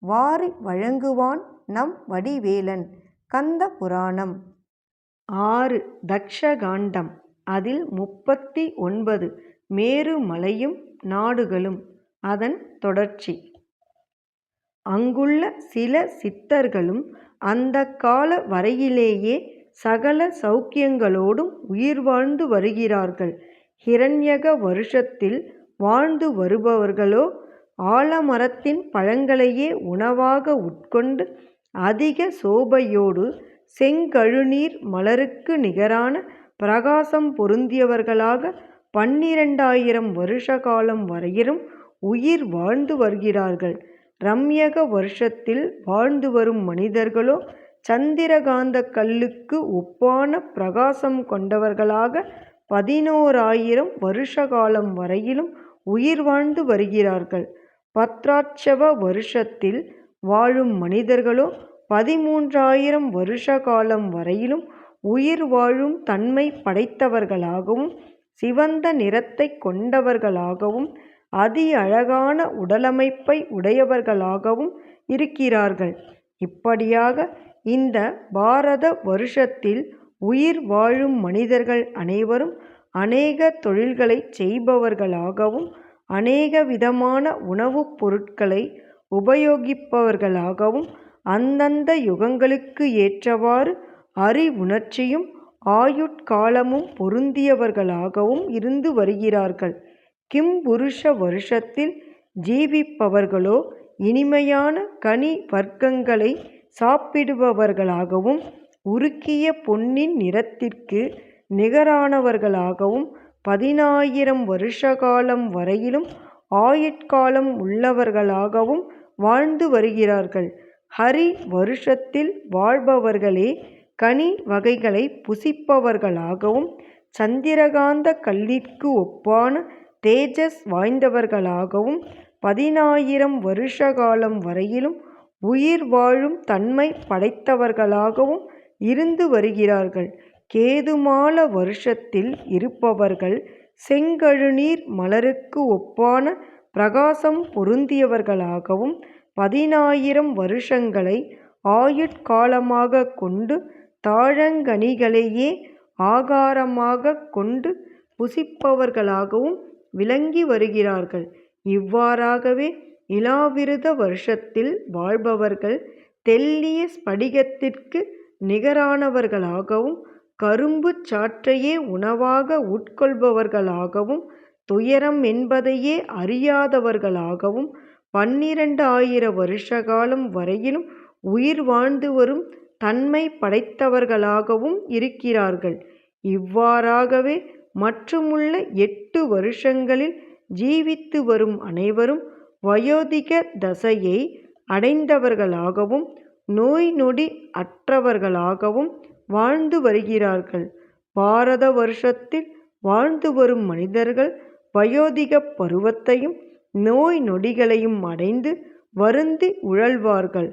வாரி வழங்குவான் நம் வடிவேலன். கந்த புராணம். ஆறு தக்ஷகாண்டம். அதில் முப்பத்தி ஒன்பது மேருமலையும் நாடுகளும். அதன் தொடர்ச்சி. அங்குள்ள சில சித்தர்களும் அந்த கால வரையிலேயே சகல சௌக்கியங்களோடும் உயிர் வாழ்ந்து வருகிறார்கள். ஹிரண்யக வருஷத்தில் வாழ்ந்து வருபவர்களோ ஆலமரத்தின் பழங்களையே உணவாக உட்கொண்டு அதிக சோபையோடு செங்கழுநீர் மலருக்கு நிகரான பிரகாசம் பொருந்தியவர்களாக பன்னிரண்டாயிரம் வருஷ காலம் வரையிலும் உயிர் வாழ்ந்து வருகிறார்கள். ரம்யக வருஷத்தில் வாழ்ந்து வரும் மனிதர்களோ சந்திரகாந்த கல்லுக்கு ஒப்பான பிரகாசம் கொண்டவர்களாக பதினோராயிரம் வருஷ காலம் வரையிலும் உயிர் வாழ்ந்து வருகிறார்கள். பத்ராட்சவ வருஷத்தில் வாழும் மனிதர்களோ பதிமூன்றாயிரம் வருஷ காலம் வரையிலும் உயிர் வாழும் தன்மை படைத்தவர்களாகவும் சிவந்த நிறத்தை கொண்டவர்களாகவும் அதி அழகான உடலமைப்பை உடையவர்களாகவும் இருக்கிறார்கள். இப்படியாக இந்த பாரத வருஷத்தில் உயிர் வாழும் மனிதர்கள் அனைவரும் அநேக தொழில்களை செய்பவர்களாகவும் அநேக விதமான உணவுப் பொருட்களை உபயோகிப்பவர்களாகவும் அந்தந்த யுகங்களுக்கு ஏற்றவாறு அறிவுணர்ச்சியும் ஆயுட்காலமும் பொருந்தியவர்களாகவும் இருந்து வருகிறார்கள். கிம்புருஷ வருஷத்தில் ஜீவிப்பவர்களோ இனிமையான கனி வர்க்கங்களை சாப்பிடுபவர்களாகவும் உருக்கிய பொன்னின் நிறத்திற்கு நிகரானவர்களாகவும் பதினாயிரம் வருஷ காலம் வரையிலும் ஆயுட்காலம் உள்ளவர்களாகவும் வாழ்ந்து வருகிறார்கள். ஹரி வருஷத்தில் வாழ்பவர்களே கனி வகைகளை புசிப்பவர்களாகவும் சந்திரகாந்த கல்லிற்கு ஒப்பான தேஜஸ் வாய்ந்தவர்களாகவும் பதினாயிரம் வருஷ காலம் வரையிலும் உயிர் வாழும் தன்மை படைத்தவர்களாகவும் இருந்து வருகிறார்கள். கேதுமால வருஷத்தில் இருப்பவர்கள் செங்கழுநீர் மலருக்கு ஒப்பான பிரகாசம் பொருந்தியவர்களாகவும் பதினாயிரம் வருஷங்களை ஆயுட்காலமாக கொண்டு தாழங்கனிகளையே ஆகாரமாக கொண்டு புசிப்பவர்களாகவும் விளங்கி வருகிறார்கள். இவ்வாறாகவே இலாவிருத வருஷத்தில் வாழ்பவர்கள் தெல்லிய ஸ்படிகத்திற்கு நிகரானவர்களாகவும் கரும்புச் சாற்றையே உணவாக உட்கொள்பவர்களாகவும் துயரம் என்பதையே அறியாதவர்களாகவும் பன்னிரண்டு ஆயிர வருஷ காலம் வரையிலும் உயிர் வாழ்ந்து வரும் தன்மை படைத்தவர்களாகவும் இருக்கிறார்கள். இவ்வாறாகவே மற்றுமுள்ள எட்டு வருஷங்களில் ஜீவித்து வரும் அனைவரும் வயோதிக தசையை அடைந்தவர்களாகவும் நோய் நொடி அற்றவர்களாகவும் வாழ்ந்து வருகிறார்கள். பாரத வருஷத்தில் வாழ்ந்து வரும் மனிதர்கள் வயோதிக பருவத்தையும் நோய் நொடிகளையும் அடைந்து வருந்தி உழல்வார்கள்.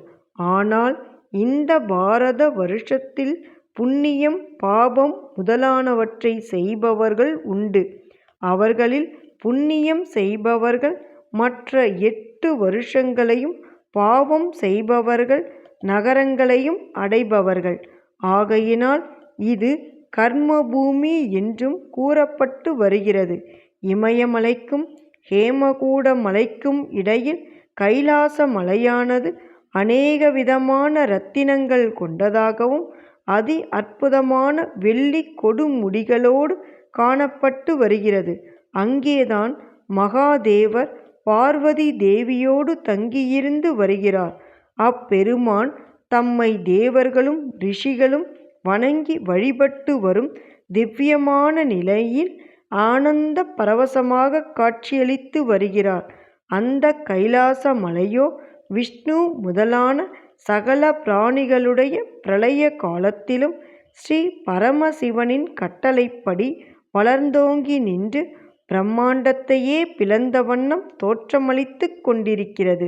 ஆனால் இந்த பாரத வருஷத்தில் புண்ணியம் பாபம் முதலானவற்றை செய்பவர்கள் உண்டு. அவர்களில் புண்ணியம் செய்பவர்கள் மற்ற எட்டு வருஷங்களையும் பாவம் செய்பவர்கள் நகரங்களையும் அடைபவர்கள். ஆகையினால் இது கர்மபூமி என்றும் கூறப்பட்டு வருகிறது. இமயமலைக்கும் ஹேமகூட மலைக்கும் இடையில் கைலாச மலையானது அநேக விதமான இரத்தினங்கள் கொண்டதாகவும் அதி அற்புதமான வெள்ளி கொடுமுடிகளோடு காணப்பட்டு வருகிறது. அங்கேதான் மகாதேவர் பார்வதி தேவியோடு தங்கியிருந்து வருகிறார். அப்பெருமான் தம்மை தேவர்களும் ரிஷிகளும் வணங்கி வழிபட்டு வரும் திவ்யமான நிலையில் ஆனந்த பரவசமாக காட்சியளித்து வருகிறார் அந்த கைலாச மலையோ விஷ்ணு முதலான சகல பிராணிகளுடைய பிரளய காலத்திலும் ஸ்ரீ பரமசிவனின் கட்டளைப்படி வளர்ந்தோங்கி நின்று பிரம்மாண்டத்தையே பிளந்த வண்ணம் தோற்றமளித்துக் கொண்டிருக்கிறது.